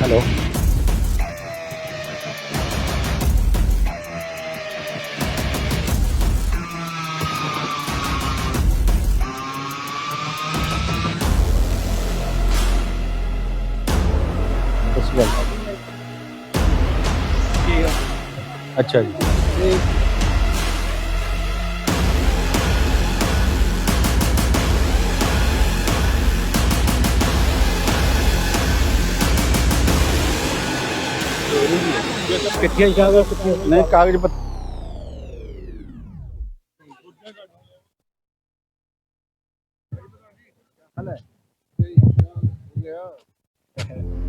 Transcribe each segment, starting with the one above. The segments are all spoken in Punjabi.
ਹੈਲੋ ਸਤਿ ਸ਼੍ਰੀ ਅਕਾਲ ਅੱਛਾ ਜੀ ਕਿੱਥੇ ਜਾਗਾ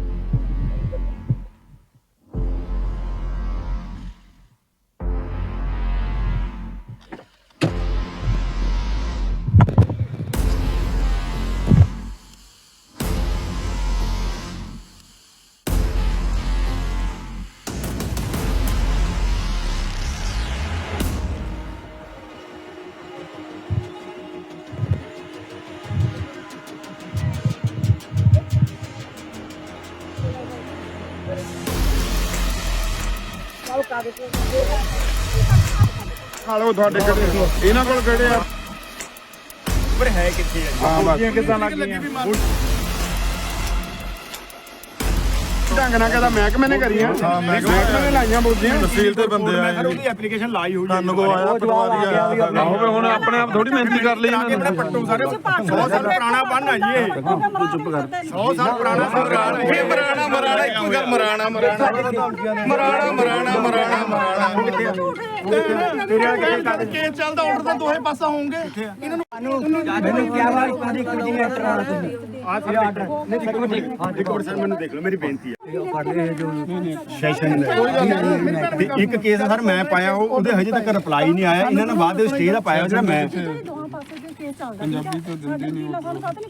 ਹਾਲੋ ਤੁਹਾਡੇ ਕਿਹੜੇ ਇਹਨਾਂ ਕੋਲ ਕਿਹੜੇ ਆ? ਪਰ ਹੈ ਕਿੱਥੇ ਹੈ ਹਾਂ ਬਸ। ਕਿੱਦਾਂ ਲੱਗੀਆਂ ਢੰਗ ਨਾਲ ਕਹਦਾ ਮਹਿਕਮੇ ਨੇ ਕਰੀਆਂ। ਮਹਿਕਮੇ ਨੇ ਲਾਈਆਂ ਬੋਲੀਆਂ। ਤਹਿਸੀਲ ਦੇ ਬੰਦੇ ਮੈਂ ਆਏ ਸਰ ਉਹਦੀ ਐਪਲੀਕੇਸ਼ਨ ਲਾਈ ਹੋਈ ਸਾਨੂੰ ਕੋ ਆਇਆ ਪਟਵਾਰੀ ਆਇਆ ਹੋਵੇ ਹੁਣ ਆਪਣੇ ਆਪ ਥੋੜੀ ਮਿਹਨਤੀ ਕਰ ਲਈ ਇਹਨਾਂ ਨੇ। ਪੱਟੂ ਸਾਰੇ 100 ਸਾਲ ਪੁਰਾਣਾ ਬੰਨ ਆ ਜੀ ਇਹ। ਚੁੱਪ ਕਰ। 100 ਸਾਲ ਪੁਰਾਣਾ ਸਰਕਾਰ ਇਹ ਮਰਾਣਾ ਮਰਾਣਾ ਇੱਕੋ ਗੱਲ ਮਰਾਣਾ ਮਰਾਣਾ। ਮਰਾਣਾ ਮਰਾਣਾ ਮਰਾਣਾ ਮਰਾਣਾ। ਤੇਰੇ ਕੇਸ ਚੱਲਦਾ ਆਰਡਰ ਤਾਂ ਦੋਹੇ ਪਾਸਾ ਹੋਣਗੇ। ਇਹਨਾਂ ਨੂੰ ਮੈਨੂੰ ਕਿਹਾ ਵਾ ਤੁਹਾਡੀ ਕੁੜੀ ਨੇ ਟਰਾਲਾ ਤੁਸੀਂ ਆ ਸੀ ਆਰਡਰ ਨਹੀਂ ਇੱਕ ਮਿੰਟ ਮਿੰਟ। ਸਰ ਮੈਨੂੰ ਦੇਖ ਲਓ ਮੇਰੀ ਬੇਨਤੀ ਹੈ ਸੈਸ਼ਨ ਇੱਕ ਕੇਸ ਸਰ ਮੈਂ ਪਾਇਆ ਉਹ ਉਹਦੇ ਹਜੇ ਤੱਕ ਰਿਪਲਾਈ ਨਹੀਂ ਆਇਆ। ਇਹਨਾਂ ਨੇ ਬਾਅਦ ਦੇ ਸਟੇ ਦਾ ਪਾਇਆ ਜਿਹੜਾ ਮੈਂ ਪੰਜਾਬੀ ਤੋਂ ਦਿੰਦੇ ਨਹੀਂ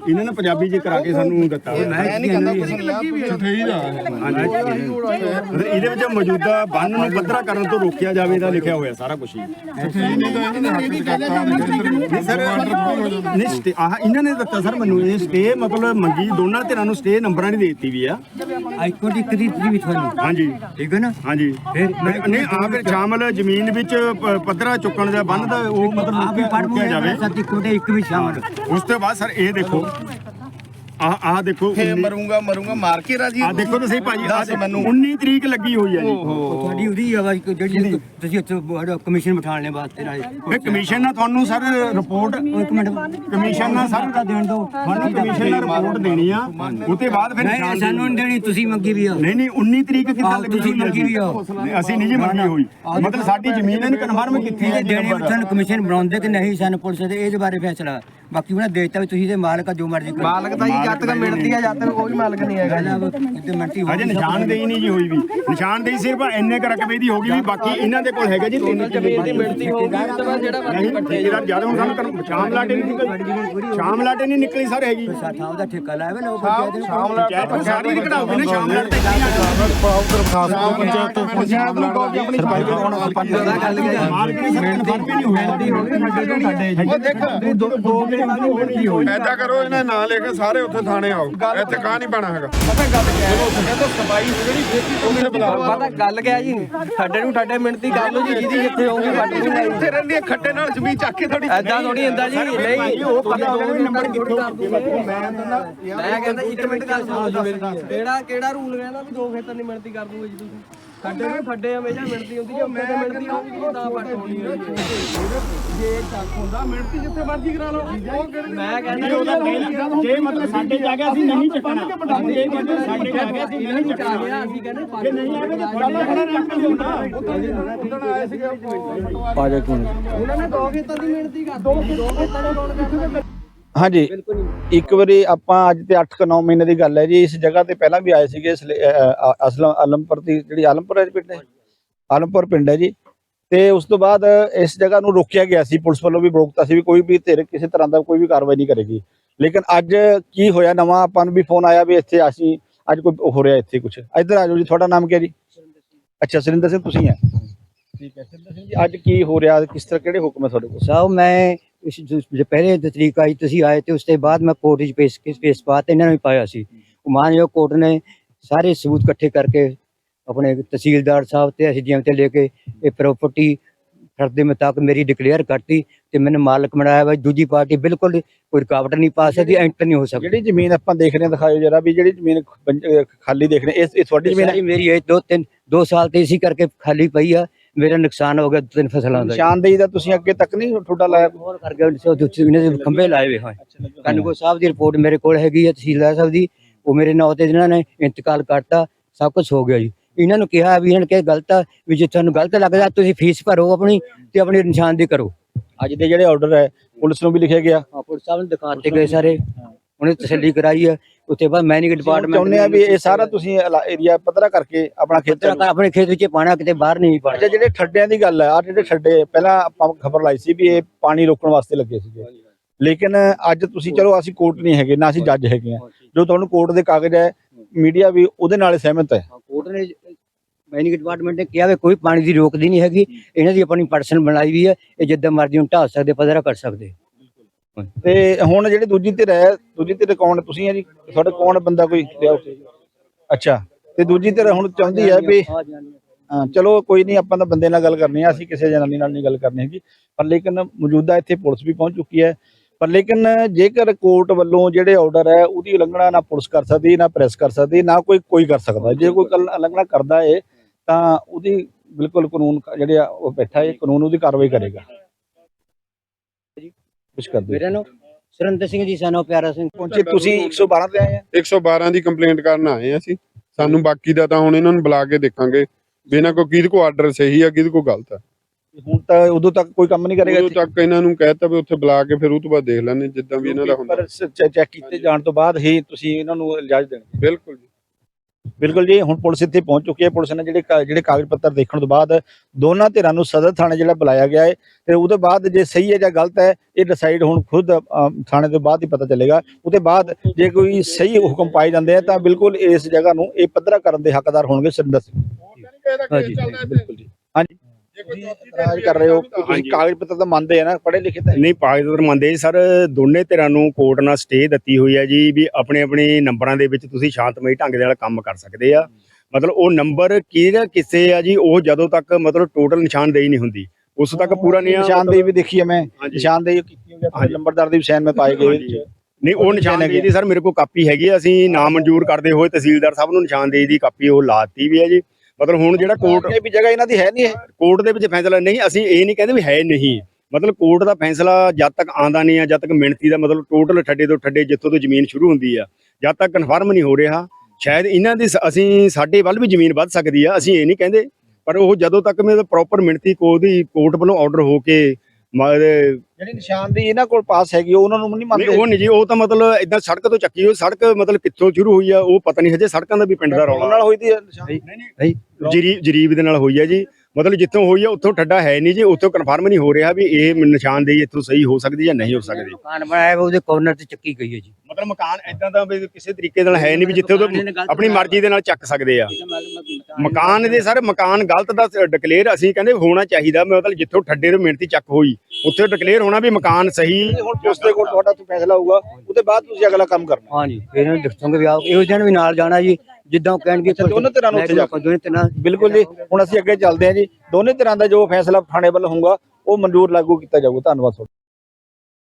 ਇਹਨਾਂ ਨੇ ਪੰਜਾਬੀ ਚ ਕਰਾ ਕੇ ਸਾਨੂੰ ਦਿੱਤਾ। ਮੈਂ ਨਹੀਂ ਕਹਿੰਦਾ ਕੁਝ ਲੱਗੀ ਵੀ ਠੀਕ ਆ? ਮਤਲਬ ਇਹਦੇ ਵਿੱਚ ਮੌਜੂਦਾ ਬੰਨ ਨੂੰ ਪੱਧਰਾ ਕਰਨ ਤੋਂ ਰੋਕਿਆ ਜਾਵੇ ਦਾ ਲਿਖਿਆ ਹੋਇਆ ਸਾਰਾ ਕੁਝ ਹੀ। ਠੀਕ ਨਹੀਂ ਤਾਂ ਇਹਨਾਂ ਨੇ ਹੱਥ ਚ ਕਰਤਾ ਨਹੀਂ ਸਰ ਨਹੀਂ ਸਟੇ ਆਹ ਇਹਨਾਂ ਨੇ ਦਿੱਤਾ ਸਰ ਮੈਨੂੰ ਇਹ ਸਟੇ ਮਤਲਬ ਮੰਗੀ ਦੋਨਾਂ ਧਿਰਾਂ ਨੂੰ ਸਟੇ ਨੰਬਰਾਂ ਦੀ ਦੇ ਦਿੱਤੀ ਵੀ ਆ। ਹਾਈਕੋਰਟ ਇੱਕ ਦੀ ਤਰੀ ਵੀ ਤੁਹਾਨੂੰ। ਹਾਂਜੀ। ਠੀਕ ਹੈ ਨਾ? ਹਾਂਜੀ। ਫਿਰ ਨਹੀਂ ਆ ਫਿਰ ਸ਼ਾਮਲ ਜ਼ਮੀਨ ਵਿੱਚ ਪ- ਪੱਧਰਾ ਚੁੱਕਣ ਦਾ ਬੰਨ ਦਾ ਉਹ ਮਤਲਬ ਆਪ ਵੀ ਰੋਕਿਆ ਪੜ ਰੋਕਿਆ ਜਾਵੇ। ਇੱਕ ਵੀ ਸ਼ਾਮਲ। ਉਸ ਤੋਂ ਬਾਅਦ ਸਰ ਇਹ ਦੇਖੋ ਆਹ ਆਹ ਦੇਖੋ ਮਰੂੰਗਾ ਮਰੂੰਗਾ ਮਾਰ ਕੇ ਰਾਜੀ ਆਹ ਦੇਖੋ ਤੁਸੀਂ ਭਾਜੀ ਆਹ ਦੱਸ ਮੈਨੂੰ। 19 ਤਰੀਕ ਲੱਗੀ ਹੋਈ ਹੈ ਜੀ। ਤੁਹਾਡੀ ਉਹਦੀ ਆਵਾਜ਼ ਕੋ ਜਿਹੜੀ ਤੁਸੀਂ ਉੱਥੇ ਕਮਿਸ਼ਨ ਬਿਠਾਉਣ ਵਾਸਤੇ ਨਾਲ ਇਹ ਕਮਿਸ਼ਨ ਨਾਲ ਤੁਹਾਨੂੰ ਸਰ ਰਿਪੋਰਟ ਇੱਕ ਮਿੰਟ ਕਮਿਸ਼ਨ ਨਾਲ ਸਰ ਦਾ ਦੇਣ ਦਿਓ ਤੁਹਾਨੂੰ ਕਮਿਸ਼ਨ ਨਾਲ ਰਿਪੋਰਟ ਦੇਣੀ ਆ। ਉਹਦੇ ਬਾਅਦ ਫਿਰ ਨਹੀਂ ਸਾਨੂੰ ਨਹੀਂ ਦੇਣੀ। ਤੁਸੀਂ ਮੰਗੀ ਵੀ ਆ। ਨਹੀਂ ਨਹੀਂ 19 ਤਰੀਕ ਕਿੱਦਾਂ ਲੱਗੀ ਤੁਸੀਂ ਮੰਗੀ ਵੀ ਆ। ਅਸੀਂ ਨਹੀਂ ਜੀ ਮੰਗੀ ਹੋਈ। ਮਤਲਬ ਸਾਡੀ ਜ਼ਮੀਨ ਇਹਨੂੰ ਕਨਫਰਮ ਕਿੱਥੇ ਹੈ ਜੀ ਦੇਣੀ ਕਮਿਸ਼ਨ ਬਣਾਉਂਦੇ ਕਿ ਨਹੀਂ ਸਾਨੂੰ ਪੁਲਿਸ ਦੇ ਇਹਦੇ ਬਾਰੇ ਫੈਸਲਾ। ਬਾਕੀ ਉਹਨਾਂ ਦੇਤਾ ਵੀ ਤੁਸੀਂ ਦੇ ਮਾਲਕ ਆ ਜੋ ਮਰਜ਼ੀ ਕਰੋ ਮਾਲਕ ਤਾਂ ਜੀ ਜਦ ਤੱਕ ਮਿਲਦੀ ਆ ਜਦ ਤੱਕ ਕੋਈ ਮਾਲਕ ਨਹੀਂ ਹੈਗਾ ਤੇ ਮਿੰਟੀ ਹਜੇ ਨਿਸ਼ਾਨਦੇਹੀ ਨਹੀਂ ਜੀ ਹੋਈ ਵੀ ਨਿਸ਼ਾਨਦੇਹੀ ਸਿਰਫ ਇੰਨੇ ਕੁ ਰਕਬੇ ਦੀ ਹੋ ਗਈ ਵੀ ਬਾਕੀ ਇਹਨਾਂ ਦੇ ਕੋਲ ਹੈਗਾ ਜੀ ਤਿੰਨ ਜ਼ਮੀਨ ਦੀ ਮਿਲਦੀ ਹੋ ਗਈ ਜਿਹੜਾ ਨਹੀਂ ਜਿਹੜਾ ਜ਼ਿਆਦਾ ਹੁਣ ਸਾਨੂੰ ਕਰ- ਸ਼ਾਮ ਲਾਟੇ ਨਹੀਂ ਨਿਕਲੀ ਸ਼ਾਮ ਲਾਟੇ ਨਹੀਂ ਨਿਕਲੀ ਸਰ ਹੈਗੀ ਸਾਥਾਂ ਦਾ ਠੇਕਾ ਲਾਇਆ ਵੇ ਲੋਕ ਨੂੰ ਸ਼ਾਮ ਲਾਟੇ ਸਾਰੀ ਦੀ ਕਢਾਓਗੇ ਨਾ ਸ਼ਾਮ ਲਾਟੇ ਪੰਚਾਇਤ ਤੋਂ ਪੰਚਾਇਤ ਨੂੰ ਕਹੋ ਆਪਣੀ ਸਰਪੰਚ ਹੁਣ ਪੰਜ ਦਾ ਗੱਲ ਕੀ ਮਾਲਕ ਨੇ ਸਰ ਕਨਫਰਮ ਵੀ ਨਹੀਂ ਹੋਇਆ ਉਹ ਦੇਖ ਦੋ ਐਦਾਂ ਕਰੋ ਇਹਨਾਂ ਨਾਂ ਲੈ ਕੇ ਸਾਰੇ ਉੱਥੇ ਥਾਣੇ ਆਓ। ਇੱਥੇ ਕਾ ਨਹੀਂ ਪੈਣਾ ਹੈਗਾ। ਪਤਾ ਗੱਲ ਕਿਆ ਜੀ? ਸਾਡੇ ਨੂੰ ਸਾਡੇ ਮਿੰਟ ਦੀ ਗੱਲ ਹੋ ਜੀ ਜਿਹਦੀ ਜਿੱਥੇ ਹੋਊਗੀ ਵੱਟ ਨਹੀਂ ਲਾਈ ਇੱਥੇ ਰਹਿੰਦੀ ਹੈ ਖੱਟੇ ਨਾਲ ਜ਼ਮੀਨ ਚੱਕ ਕੇ ਥੋੜੀ ਐਦਾਂ ਥੋੜੀ ਹੁੰਦਾ ਜੀ ਨਹੀਂ। ਉਹ ਪਤਾ ਹੋਵੇ ਨੰਬਰ ਕਿੱਥੋਂ ਮੈਂ ਮੈਂ ਕਹਿੰਦਾ ਇੱਕ ਮਿੰਟ ਗੱਲ ਸੁਣੋ ਜੀ ਮੇਰੀ। ਕਿਹੜਾ ਕਿਹੜਾ ਰੂਲ ਕਹਿੰਦਾ ਵੀ ਦੋ ਖੇਤਰ ਦੀ ਮਿਣਤੀ ਕਰ ਦੂਗੇ ਜੀ ਤੁਸੀਂ? ਸਾਡੇ ਵੀ ਫੱਡੇ ਹਮੇਸ਼ਾ ਮਿਣਤੀ ਹੁੰਦੀ ਜੇ ਉੱਤੇ ਤੇ ਮਿਣਤੀ ਹੋਊਗੀ ਜੀ ਤਾਂ ਵੱਟ ਹੋਣੀ ਹੈ ਜੇ ਚੱਕ ਹੁੰਦਾ ਮਿਹਨਤੀ ਜਿੱਥੇ ਮਰਜ਼ੀ ਕਰਾ ਲਓ। ਮੈਂ ਕਹਿੰਦਾ ਉਹਦਾ ਕਹਿਣਾ ਜੇ ਮਤਲਬ ਸਾਡੇ ਜਾ ਗਿਆ ਅਸੀਂ ਨਹੀਂ ਚੱਕਣਾ। ਜੇ ਮਤਲਬ ਸਾਡੇ ਜਾ ਗਿਆ ਅਸੀਂ ਨਹੀਂ ਚੱਕਣਾ। ਅਸੀਂ ਕਹਿੰਦੇ ਜੇ ਨਹੀਂ ਆਵੇ ਤਾਂ ਫੜਾ ਖੜਾ ਰੱਖ ਲਿਉਂਦਾ ਉਦੋਂ ਆਏ ਸੀਗੇ ਉਹਨਾਂ ਨੇ ਦੋ ਖੇਤਰ ਦੀ ਮਿਣਤੀ ਕਰ ਦੋ ਖੇਤਰ ਦੇ ਕੌਣ ਕਰਦਾ ਹਾਂਜੀ। ਇੱਕ ਵਾਰੀ ਆਪਾਂ ਅੱਜ ਤੇ 8-9 ਮਹੀਨੇ ਦੀ ਗੱਲ ਹੈ ਜੀ ਇਸ ਜਗ੍ਹਾ ਤੇ ਪਹਿਲਾਂ ਵੀ ਆਏ ਸੀਗੇ ਅਸਲਮ ਆਲਮਪੁਰ ਦੀ ਜਿਹੜੀ ਆਲਮਪੁਰ ਹੈ ਜੀ ਪਿੰਡ ਹੈ? ਆਲਮਪੁਰ ਪਿੰਡ ਹੈ ਜੀ। ਤੇ ਉਸ ਤੋਂ ਬਾਅਦ ਇਸ ਜਗ੍ਹਾ ਨੂੰ ਰੋਕਿਆ ਗਿਆ ਸੀ ਪੁਲਿਸ ਵੱਲੋਂ ਵੀ ਰੋਕਤਾ ਸੀ ਵੀ ਕੋਈ ਵੀ ਧਿਰ ਕਿਸੇ ਤਰ੍ਹਾਂ ਦਾ ਕੋਈ ਵੀ ਕਾਰਵਾਈ ਨਹੀਂ ਕਰੇਗੀ। ਲੇਕਿਨ ਅੱਜ ਕੀ ਹੋਇਆ ਨਵਾਂ ਆਪਾਂ ਨੂੰ ਵੀ ਫੋਨ ਆਇਆ ਵੀ ਇੱਥੇ ਅਸੀਂ ਅੱਜ ਕੋਈ ਹੋ ਰਿਹਾ ਇੱਥੇ ਕੁਝ ਇੱਧਰ ਆ ਜਾਓ ਜੀ ਤੁਹਾਡਾ ਨਾਮ ਕੀ ਹੈ ਜੀ? ਅੱਛਾ ਸੁਰਿੰਦਰ ਸਿੰਘ ਤੁਸੀਂ ਹੈ। ਠੀਕ ਹੈ ਸੁਰਿੰਦਰ ਸਿੰਘ ਜੀ ਅੱਜ ਕੀ ਹੋ ਰਿਹਾ ਕਿਸ ਤਰ੍ਹਾਂ ਕਿਹੜੇ ਹੁਕਮ ਹੈ ਤੁਹਾਡੇ ਕੋਲ? ਸਾਹਿਬ ਮੈਂ ਪਹਿਲੇ ਤਰੀਕ ਆਈ ਤੁਸੀਂ ਆਏ ਤੇ ਉਸ ਤੋਂ ਬਾਅਦ ਮੈਂ ਕੋਰਟ ਵਿੱਚ ਪੇਸ਼ ਪੇਸ਼ ਬਾਤ ਇਹਨਾਂ ਨੂੰ ਵੀ ਪਾਇਆ ਸੀ। ਉਹ ਮਾਨਯੋਗ ਕੋਰਟ ਨੇ ਸਾਰੇ ਸਬੂਤ ਇਕੱਠੇ ਕਰਕੇ ਆਪਣੇ ਤਹਿਸੀਲਦਾਰ ਸਾਹਿਬ ਤੇ ਐਸਡੀਐਮ ਤੇ ਲੈ ਕੇ ਇਹ ਪ੍ਰਾਪਰਟੀ ਸ਼ਰਤ ਦੇ ਮੁਤਾਬਕ ਮੇਰੀ ਡਿਕਲੇਅਰ ਕਰਤੀ ਤੇ ਮੈਨੂੰ ਮਾਲਕ ਬਣਾਇਆ ਵਾ। ਦੂਜੀ ਪਾਰਟੀ ਬਿਲਕੁਲ ਕੋਈ ਰੁਕਾਵਟ ਨਹੀਂ ਪਾ ਸਕਦੀ ਐਂਟਰ ਨਹੀਂ ਹੋ ਸਕਦੀ। ਜਿਹੜੀ ਜ਼ਮੀਨ ਆਪਾਂ ਦੇਖ ਰਹੇ ਹਾਂ ਦਿਖਾਇਓ ਜਰਾ ਵੀ ਜਿਹੜੀ ਜ਼ਮੀਨ ਖਾਲੀ ਦੇਖ ਰਹੇ ਇਹ ਤੁਹਾਡੀ ਜ਼ਮੀਨ ਹੈ? ਮੇਰੀ ਇਹ ਦੋ ਤਿੰਨ ਦੋ ਸਾਲ ਤੇ ਇਸੀ ਕਰਕੇ ਖਾਲੀ ਪਈ ਆ। ਮੇਰਾ ਨੁਕਸਾਨ ਹੋ ਗਿਆ ਤਿੰਨ ਫਸਲਾਂ ਦਾ ਨਿਸ਼ਾਨਦੇਹੀ ਦਾ ਤੁਸੀਂ ਅੱਗੇ ਤੱਕ ਨਹੀਂ ਠੋਡਾ ਲਾਇਆ ਹੋਰ ਕਰਕੇ ਉਹ ਦੂਜੇ ਇਹਨਾਂ ਦੇ ਖੰਭੇ ਲਾਏ ਹੋਏ। ਹਨ ਕਾਨੂੰਗੋ ਸਾਹਿਬ ਦੀ ਰਿਪੋਰਟ ਮੇਰੇ ਕੋਲ ਹੈਗੀ ਹੈ ਤਹਿਸੀਲਦਾਰ ਸਾਹਿਬ ਦੀ ਉਹ ਮੇਰੇ ਨਾਂ ਤੇ ਜਿਹਨਾਂ ਨੇ ਇੰਤਕਾਲ ਕਰਤਾ ਸਭ ਕੁਝ ਹੋ ਗਿਆ ਜੀ। ਇਹਨਾਂ ਨੂੰ ਕਿਹਾ ਵੀ ਇਹਨਾਂ ਨੇ ਕਿਹਾ ਗਲਤ ਆ ਵੀ ਜੇ ਤੁਹਾਨੂੰ ਗਲਤ ਲੱਗਦਾ ਤੁਸੀਂ ਫੀਸ ਭਰੋ ਆਪਣੀ ਤੇ ਆਪਣੀ ਨਿਸ਼ਾਨਦੇਹੀ ਕਰੋ। ਅੱਜ ਦੇ ਜਿਹੜੇ ਆਰਡਰ ਹੈ ਪੁਲਿਸ ਨੂੰ ਵੀ ਲਿਖਿਆ ਗਿਆ। ਹਾਂ ਪੁਲਿਸ ਸਾਹਿਬ ਨੇ ਦਿਖਾਤੇ ਗਏ ਸਾਰੇ। ਉਹਨੇ ਤਸੱਲੀ ਕਰਾਈ ਹੈ ਉੱਤੇ ਬਾਅਦ ਮੈਨੇਜਮੈਂਟ ਡਿਪਾਰਟਮੈਂਟ ਚਾਹੁੰਦੇ ਆ ਵੀ ਇਹ ਸਾਰਾ ਤੁਸੀਂ ਏਰੀਆ ਪੱਧਰਾ ਕਰਕੇ ਆਪਣਾ ਖੇਤ ਆਪਣੇ ਖੇਤ ਵਿੱਚ ਪਾਣਾ ਕਿਤੇ ਬਾਹਰ ਨਹੀਂ ਪਾਣਾ ਅੱਛਾ ਜਿਹੜੇ ਠੱਡਿਆਂ ਦੀ ਗੱਲ ਹੈ ਆ ਜਿਹੜੇ ਠੱਡੇ ਪਹਿਲਾਂ ਆਪਾਂ ਖਬਰ ਲਾਈ ਸੀ ਵੀ ਇਹ ਪਾਣੀ ਰੋਕਣ ਵਾਸਤੇ ਲੱਗੇ ਸੀਗੇ। ਲੇਕਿਨ ਅੱਜ ਤੁਸੀਂ ਚਲੋ ਅਸੀਂ ਕੋਰਟ ਨਹੀਂ ਹੈਗੇ ਨਾ ਅਸੀਂ ਜੱਜ ਹੈਗੇ ਆ ਜੋ ਤੁਹਾਨੂੰ ਕੋਰਟ ਦੇ ਕਾਗਜ਼ ਹੈ ਮੀਡੀਆ ਵੀ ਉਹਦੇ ਨਾਲ ਸਹਿਮਤ ਹੈ। ਕੋਰਟ ਨੇ ਮੈਨੇਜਮੈਂਟ ਡਿਪਾਰਟਮੈਂਟ ਨੇ ਕਿਹਾ ਵੀ ਕੋਈ ਪਾਣੀ ਦੀ ਰੋਕਦੀ ਨਹੀਂ ਹੈਗੀ। ਇਹਨਾਂ ਦੀ ਆਪਣੀ ਪਰਸਨ ਬਣਾਈ ਵੀ ਹੈ ਇਹ ਜਿੱਦਾਂ ਮਰਜ਼ੀ ਢਾਹ ਸਕਦੇ ਪੱਧਰਾ ਕਰ ਸਕਦੇ। ਤੇ ਹੁਣ ਜਿਹੜੀ ਦੂਜੀ ਧਿਰ ਹੈ ਦੂਜੀ ਧਿਰ ਕੌਣ ਤੁਸੀਂ ਹੈ ਜੀ? ਤੁਹਾਡੇ ਕੌਣ ਬੰਦਾ ਕੋਈ ਲਿਆਓ ਅੱਛਾ ਤੇ ਦੂਜੀ ਧਿਰ ਹੁਣ ਚਾਹੁੰਦੀ ਹੈ ਵੀ ਹਾਂ ਚਲੋ ਕੋਈ ਨਹੀਂ ਆਪਾਂ ਤਾਂ ਬੰਦੇ ਨਾਲ ਗੱਲ ਕਰਨੀ ਆ ਅਸੀਂ ਕਿਸੇ ਜਨਾਨੀ ਨਾਲ ਨਹੀਂ ਗੱਲ ਕਰਨੀ ਹੈਗੀ। ਪਰ ਲੇਕਿਨ ਮੌਜੂਦਾ ਇੱਥੇ ਪੁਲਿਸ ਵੀ ਪਹੁੰਚ ਚੁੱਕੀ ਹੈ। ਪਰ ਲੇਕਿਨ ਜੇਕਰ ਕੋਰਟ ਵੱਲੋਂ ਜਿਹੜੇ ਆਰਡਰ ਹੈ ਉਹਦੀ ਉਲੰਘਣਾ ਨਾ ਪੁਲਿਸ ਕਰ ਸਕਦੀ ਨਾ ਪ੍ਰੈਸ ਕਰ ਸਕਦੀ ਨਾ ਕੋਈ ਕੋਈ ਕਰ ਸਕਦਾ। ਜੇ ਕੋਈ ਉਲੰਘਣਾ ਕਰਦਾ ਹੈ ਤਾਂ ਉਹਦੀ ਬਿਲਕੁਲ ਕਾਨੂੰਨ ਜਿਹੜੇ ਆ ਉਹ ਬੈਠਾ ਹੈ ਕਾਨੂੰਨ ਉਹਦੀ ਕਾਰਵਾਈ ਕਰੇਗਾ। ਕੁਛ ਕਰ ਦਿਓ। ਮੇਰਾ ਨਾਮ ਸੁਰਿੰਦਰ ਸਿੰਘ ਜੀ ਸਾਨੂੰ ਪਿਆਰਾ ਸਿੰਘ। ਪਹੁੰਚੇ ਤੁਸੀਂ 112 ਤੇ ਆਏ ਆ? 112 ਦੀ ਕੰਪਲੇਂਟ ਕਰਨ ਆਏ ਆ ਅਸੀਂ। ਸਾਨੂੰ ਬਾਕੀ ਦਾ ਤਾਂ ਹੁਣ ਇਹਨਾਂ ਨੂੰ ਬੁਲਾ ਕੇ ਦੇਖਾਂਗੇ ਵੀ ਇਹਨਾਂ ਕੋ ਕਿਹਦੇ ਕੋ ਆਰਡਰ ਸਹੀ ਆ ਕਿਹਦੇ ਕੋ ਗਲਤ ਆ। ਹੁਣ ਤਾਂ ਉਦੋਂ ਤੱਕ ਕੋਈ ਕੰਮ ਨਹੀਂ ਕਰੇਗਾ ਉਦੋਂ ਤੱਕ ਇਹਨਾਂ ਨੂੰ ਕਹਿਤਾ ਵੀ ਉੱਥੇ ਬੁਲਾ ਕੇ ਫਿਰ ਉਹ ਤੋਂ ਬਾਅਦ ਦੇਖ ਲੈਣੇ ਜਿੱਦਾਂ ਵੀ ਇਹਨਾਂ ਦਾ ਹੁੰਦਾ। ਪਰ ਚੈੱਕ ਕੀਤੇ ਜਾਣ ਤੋਂ ਬਾਅਦ ਹੀ ਤੁਸੀਂ ਇਹਨਾਂ ਨੂੰ ਇਜਾਜ਼ਤ ਦੇਣੀ ਬਿਲਕੁਲ ਜੀ। ਬਿਲਕੁਲ ਜੀ ਹੁਣ ਪੁਲਿਸ ਇੱਥੇ ਪਹੁੰਚ ਚੁੱਕੀ ਹੈ। ਪੁਲਿਸ ਨੇ ਜਿਹੜੇ ਜਿਹੜੇ ਕਾਗਜ਼ ਪੱਤਰ ਦੇਖਣ ਤੋਂ ਬਾਅਦ ਦੋਨਾਂ ਧਿਰਾਂ ਨੂੰ ਸਦਰ ਥਾਣੇ ਜਿਹੜਾ ਬੁਲਾਇਆ ਗਿਆ ਹੈ ਤੇ ਉਹਦੇ ਬਾਅਦ ਜੇ ਸਹੀ ਹੈ ਜਾਂ ਗਲਤ ਹੈ ਇਹ ਡਿਸਾਈਡ ਹੁਣ ਖੁਦ ਥਾਣੇ ਤੋਂ ਬਾਅਦ ਹੀ ਪਤਾ ਚੱਲੇਗਾ। ਉਹਦੇ ਬਾਅਦ ਜੇ ਕੋਈ ਸਹੀ ਹੁਕਮ ਪਾਏ ਜਾਂਦੇ ਆ ਤਾਂ ਬਿਲਕੁਲ ਇਸ ਜਗ੍ਹਾ ਨੂੰ ਇਹ ਪੱਧਰਾ ਕਰਨ ਦੇ ਹੱਕਦਾਰ ਹੋਣਗੇ ਸੁਰਿੰਦਰ ਸਿੰਘ। ਹਾਂਜੀ, ਬਿਲਕੁਲ ਜੀ। ਹਾਂਜੀ ਤੁਸੀਂ ਇਤਰਾਜ਼ ਕਰ ਰਹੇ ਹੋ ਕਿ ਤੁਸੀਂ ਕਾਗਜ਼ ਪੱਤਰ ਤਾਂ ਮੰਨਦੇ ਆ ਨਾ ਪੜ੍ਹੇ ਲਿਖੇ ਤਾਂ ਨਹੀਂ ਕਾਗਜ਼ਾਤ ਮੰਨਦੇ ਜੀ ਸਰ ਦੋਨੇ ਧਿਰਾਂ ਨੂੰ ਕੋਰਟ ਨਾਲ ਸਟੇ ਦਿੱਤੀ ਹੋਈ ਹੈ ਜੀ ਵੀ ਆਪਣੇ ਆਪਣੇ ਨੰਬਰਾਂ ਦੇ ਵਿੱਚ ਤੁਸੀਂ ਸ਼ਾਂਤਮਈ ਢੰਗ ਦੇ ਨਾਲ ਕੰਮ ਕਰ ਸਕਦੇ ਆ। ਮਤਲਬ ਉਹ ਨੰਬਰ ਕਿਹੜਾ ਕਿਸੇ ਆ ਜੀ ਉਹ ਜਦੋਂ ਤੱਕ ਮਤਲਬ ਟੋਟਲ ਨਿਸ਼ਾਨਦੇਹੀ ਨਹੀਂ ਹੁੰਦੀ। ਉਸ ਤੱਕ ਪੂਰਾ ਨਹੀਂ ਆ ਨਿਸ਼ਾਨਦੇਹੀ ਵੀ ਦੇਖੀ ਹੈ ਮੈਂ। ਹਾਂਜੀ। ਨਿਸ਼ਾਨਦੇਹੀ ਕੀਤੀ ਹੋਈ ਹੈ ਹਾਂਜੀ। ਨੰਬਰਦਾਰ ਦੀ ਵੀ ਸਾਈਨ ਮੈਂ ਪਾਏ ਗਏ ਹਾਂਜੀ। ਨਹੀਂ ਉਹ ਨਿਸ਼ਾਨਦੇਹੀ ਦੀ ਸਰ ਮੇਰੇ ਕੋਲ ਕਾਪੀ ਹੈਗੀ ਆ, ਅਸੀਂ ਨਾ ਮਨਜ਼ੂਰ ਕਰਦੇ ਹੋਏ ਤਹਿਸੀਲਦਾਰ ਸਾਹਿਬ ਨੂੰ ਨਿਸ਼ਾਨਦੇਹੀ ਦੀ ਕਾਪੀ ਉਹ ਲਾਤੀ ਵੀ ਹੈ ਜੀ। ਮਤਲਬ ਹੁਣ ਜਿਹੜਾ ਕੋਰਟ ਵੀ ਜਗ੍ਹਾ ਇਹਨਾਂ ਦੀ ਹੈ ਨਹੀਂ ਇਹ। ਕੋਰਟ ਦੇ ਵਿੱਚ ਫੈਸਲਾ ਨਹੀਂ ਅਸੀਂ ਇਹ ਨਹੀਂ ਕਹਿੰਦੇ ਵੀ ਹੈ ਨਹੀਂ। ਮਤਲਬ ਕੋਰਟ ਦਾ ਫੈਸਲਾ ਜਦ ਤੱਕ ਆਂਦਾ ਨਹੀਂ ਆ ਜਦ ਤੱਕ ਮਿਣਤੀ ਦਾ ਮਤਲਬ ਟੋਟਲ ਠੱਡੇ ਤੋਂ ਠੱਡੇ ਜਿੱਥੋਂ ਤੋਂ ਜ਼ਮੀਨ ਸ਼ੁਰੂ ਹੁੰਦੀ ਆ ਜਦ ਤੱਕ ਕਨਫਰਮ ਨਹੀਂ ਹੋ ਰਿਹਾ ਸ਼ਾਇਦ ਇਹਨਾਂ ਦੀ ਅਸੀਂ ਸਾਡੇ ਵੱਲ ਵੀ ਜ਼ਮੀਨ ਵੱਧ ਸਕਦੀ ਆ ਅਸੀਂ ਇਹ ਨਹੀਂ ਕਹਿੰਦੇ। ਪਰ ਉਹ ਜਦੋਂ ਤੱਕ ਮੇਰੇ ਪ੍ਰੋਪਰ ਮਿਣਤੀ ਕੋਦੀ ਕੋਰਟ ਵੱਲੋਂ ਆਰਡਰ ਹੋ ਕੇ ਮ- ਇਹਦੇ- ਜਿਹੜੀ ਨਿਸ਼ਾਨਦੇਹੀ ਇਹਨਾਂ ਕੋਲ ਪਾਸ ਹੈਗੀ ਉਹ ਉਹਨਾਂ ਨੂੰ ਨਹੀਂ ਨਹੀਂ ਮੰਨਦੇ ਉਹ ਨਹੀਂ ਜੀ ਉਹ ਤਾਂ ਮਤਲਬ ਇਦਾਂ ਸੜਕ ਤੋਂ ਚੱਕੀ ਹੋਈ ਸੜਕ ਮਤਲਬ ਕਿੱਥੋਂ ਸ਼ੁਰੂ ਹੋਈ ਆ ਉਹ ਪਤਾ ਨਹੀਂ ਹਜੇ ਸੜਕਾਂ ਦਾ ਵੀ ਪਿੰਡ ਦਾ ਰੌਲਾ। ਨਾਲ ਹੋਈ ਦੀ ਹੈ ਨਿਸ਼ਾਨਦੇਹੀ ਜਰੀ ਜਰੀਬ ਦੇ ਨਾਲ ਹੋਈ ਹੈ ਜੀ। ਮਤਲਬ ਜਿੱਥੋਂ ਹੋਈ ਹੈ ਉੱਥੋਂ ਠੱਡਾ ਹੈ ਨਹੀਂ ਜੀ ਉੱਥੋਂ ਕਨਫਰਮ ਨਹੀਂ ਹੋ ਰਿਹਾ ਵੀ ਇਹ ਨਿਸ਼ਾਨਦੇਹੀ ਇੱਥੋਂ ਸਹੀ ਹੋ ਸਕਦੀ ਜਾਂ ਨਹੀਂ ਹੋ ਸਕਦੀ। ਮਕਾਨ ਬਣਾਇਆ ਵਾ, ਉਹਦੇ ਕਾਰਨਰ ਤੇ ਚੱਕੀ ਗਈ ਹੈ ਜੀ। ਮਤਲਬ ਮਕਾਨ ਇਦਾਂ ਦਾ ਵੀ ਕਿਸੇ ਤਰੀਕੇ ਨਾਲ ਹੈ ਨਹੀਂ ਵੀ ਜਿੱਥੇ ਉਹ ਆਪਣੀ ਮਰਜ਼ੀ ਦੇ ਨਾਲ ਚੱਕ ਸਕਦੇ ਆ। ਮਕਾਨ ਦੇ ਸਰ ਮਕਾਨ ਗਲਤ ਦਾ ਡਿਕਲੇਅਰ ਅਸੀਂ ਕਹਿੰਦੇ ਹੋਣਾ ਚਾਹੀਦਾ ਮਤਲਬ ਜਿੱਥੋਂ ਠੱਡੇ ਤੋਂ ਮਿਹਨਤੀ ਚੱਕ ਹੋਈ ਉੱਥੇ ਡਿਕਲੇਅਰ ਹੋਣਾ ਵੀ ਮਕਾਨ ਸਹੀ ਹੁਣ ਪੁਲਿਸ ਦੇ ਕੋਲ ਤੁਹਾਡਾ ਤੋਂ ਫੈਸਲਾ ਹੋਊਗਾ ਉਹਦੇ ਬਾਅਦ ਤੁਸੀਂ ਅਗਲਾ ਕੰਮ ਕਰਨਾ। ਹਾਂਜੀ ਫਿਰ ਇਹਨਾਂ ਨੂੰ ਦੱਸਾਂਗੇ ਵੀ ਆਓ ਇਹੋ ਜਿਹੇ ਵੀ ਨਾਲ ਜਾਣਾ ਜੀ। ਜਿੱਦਾਂ ਉਹ ਕਹਿਣਗੇ ਅੱਛਾ, ਦੋਨੋਂ ਧਿਰਾਂ ਨੂੰ ਉੱਥੇ ਜਾ ਕੇ। ਦੋਨੇ ਤਰ੍ਹਾਂ ਬਿਲਕੁਲ ਜੀ। ਹੁਣ ਅਸੀਂ ਅੱਗੇ ਚੱਲਦੇ ਹਾਂ ਜੀ। ਦੋਨੇ ਤਰ੍ਹਾਂ ਦਾ ਜੋ ਫੈਸਲਾ ਥਾਣੇ ਵੱਲੋਂ ਹੋਊਗਾ ਉਹ ਮਨਜ਼ੂਰ ਲਾਗੂ ਕੀਤਾ ਜਾਊਗਾ। ਧੰਨਵਾਦ ਤੁਹਾਡਾ।